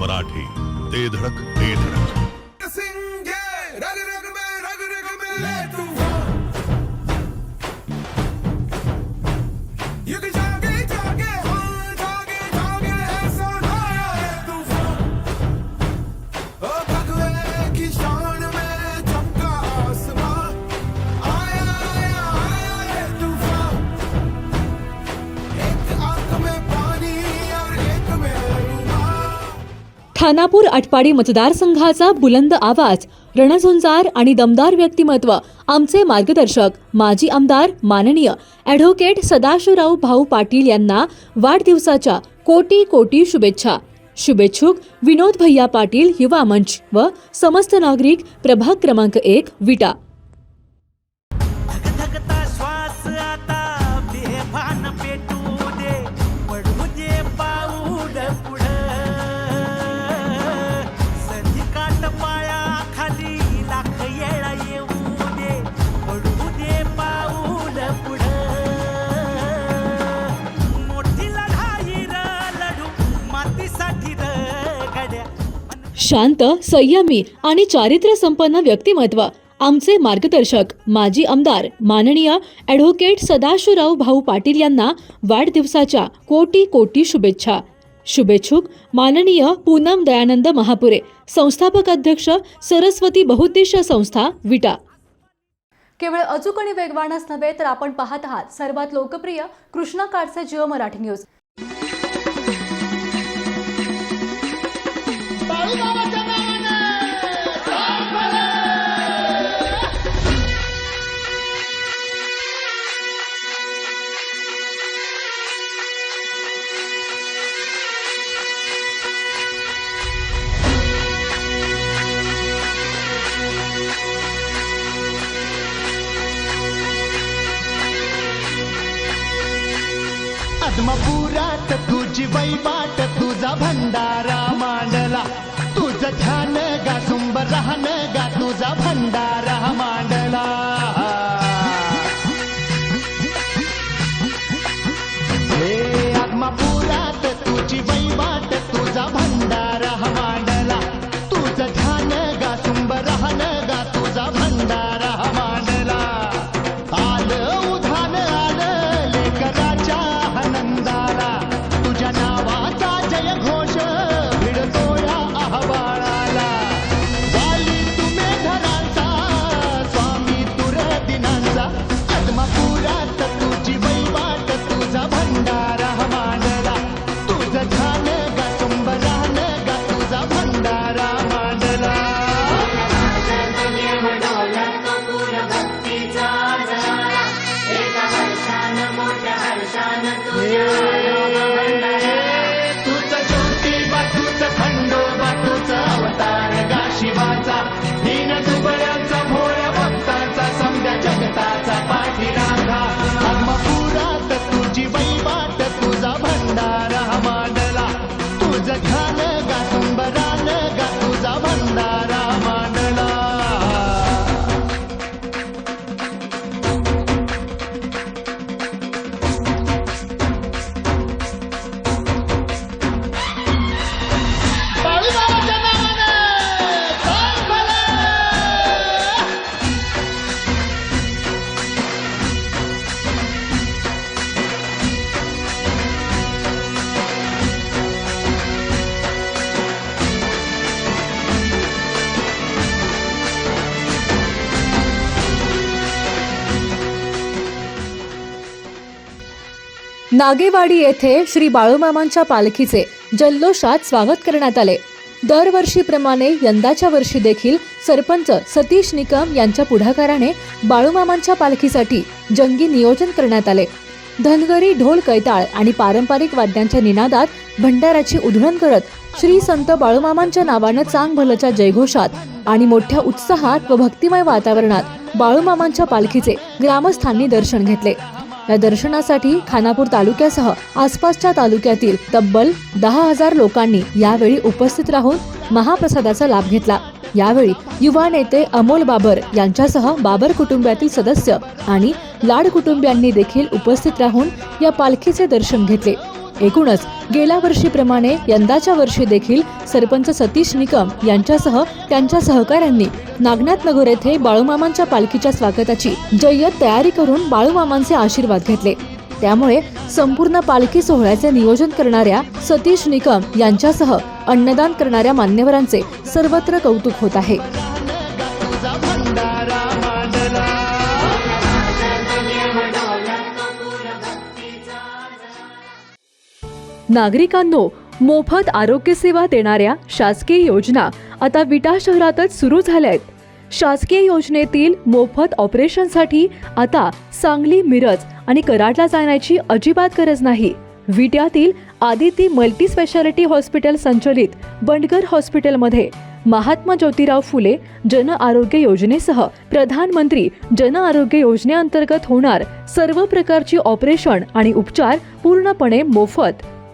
मराठी. ते धडक ते धडक. खानापूर आटपाडी मतदारसंघाचा बुलंद आवाज रणझुंजार आणि दमदार व्यक्तिमत्व आमचे मार्गदर्शक माजी आमदार माननीय ॲडव्होकेट सदाशिवराव भाऊ पाटील यांना वाढदिवसाच्या कोटी कोटी शुभेच्छा. शुभेच्छुक विनोद भैया पाटील युवा मंच व समस्त नागरिक प्रभाग क्रमांक एक विटा. शांत संयमी आणि चारित्र्य संपन्न व्यक्तिमत्व. आमचे मार्गदर्शक माजी आमदार माननीय ॲडव्होकेट सदाशिवराव भाऊ पाटील यांना वाढदिवसाच्या कोटी कोटी शुभेच्छा. शुभेच्छुक माननीय पूनम दयानंद महापुरे संस्थापक अध्यक्ष सरस्वती बहुद्देशीय संस्था विटा. केवळ अचूक आणि वेगवानच नव्हे तर आपण पाहत आहात सर्वात लोकप्रिय कृष्णा काडचे जिओ मराठी न्यूज. आत्मपुरात तुझी वैबाट तुझा भंडारा मांडला. तुझं ध्यान गा सुंबर राहन गा तुझा भंडारा मांडला. नागेवाडी येथे श्री बाळूमामांच्या पालखीचे जल्लोषात स्वागत करण्यात आले. दरवर्षीप्रमाणे यंदाच्या वर्षी देखील सरपंच सतीश निकम यांच्या पुढाकाराने बाळूमामांच्या पालखीसाठी जंगी नियोजन करण्यात आले. धनगरी ढोल कैताळ आणि पारंपरिक वाद्यांच्या निनादात भंडाराची उधळण करत श्री संत बाळूमामांच्या नावानं चांग भलच्या जयघोषात आणि मोठ्या उत्साहात व भक्तिमय वातावरणात बाळूमामांच्या पालखीचे ग्रामस्थांनी दर्शन घेतले. या दर्शनासाठी खानापूर तालुक्यासह आसपासच्या तालुक्यातील तब्बल दहा हजार लोकांनी यावेळी उपस्थित राहून महाप्रसादाचा लाभ घेतला. यावेळी युवा नेते अमोल बाबर यांच्यासह बाबर कुटुंबातील सदस्य आणि लाड कुटुंबियांनी देखील उपस्थित राहून या पालखीचे दर्शन घेतले. एकूणच गेल्या वर्षीप्रमाणे यंदाच्या वर्षी देखील सरपंच सतीश निकम यांच्यासह त्यांच्या सहकाऱ्यांनी नागनाथ नगर येथे बाळूमामांच्या पालखीच्या स्वागताची जय्यत तयारी करून बाळूमामांचे आशीर्वाद घेतले. त्यामुळे संपूर्ण पालखी सोहळ्याचे नियोजन करणाऱ्या सतीश निकम यांच्यासह अन्नदान करणाऱ्या मान्यवरांचे सर्वत्र कौतुक होत आहे. नागरिकांनो मोफत आरोग्य सेवा देणाऱ्या शासकीय योजना आता विटा शहरातच सुरू झाल्या आहेत शासकीय योजनेतील मोफत ऑपरेशनसाठी आता सांगली मिरज आणि कराडला जाण्याची अजिबात गरज नाही. विट्यातील आदिती मल्टी स्पेशालिटी हॉस्पिटल संचलित बंडगर हॉस्पिटलमध्ये महात्मा ज्योतिराव फुले जन आरोग्य योजनेसह प्रधानमंत्री जन आरोग्य योजनेअंतर्गत होणार सर्व प्रकारची ऑपरेशन आणि उपचार पूर्णपणे मोफत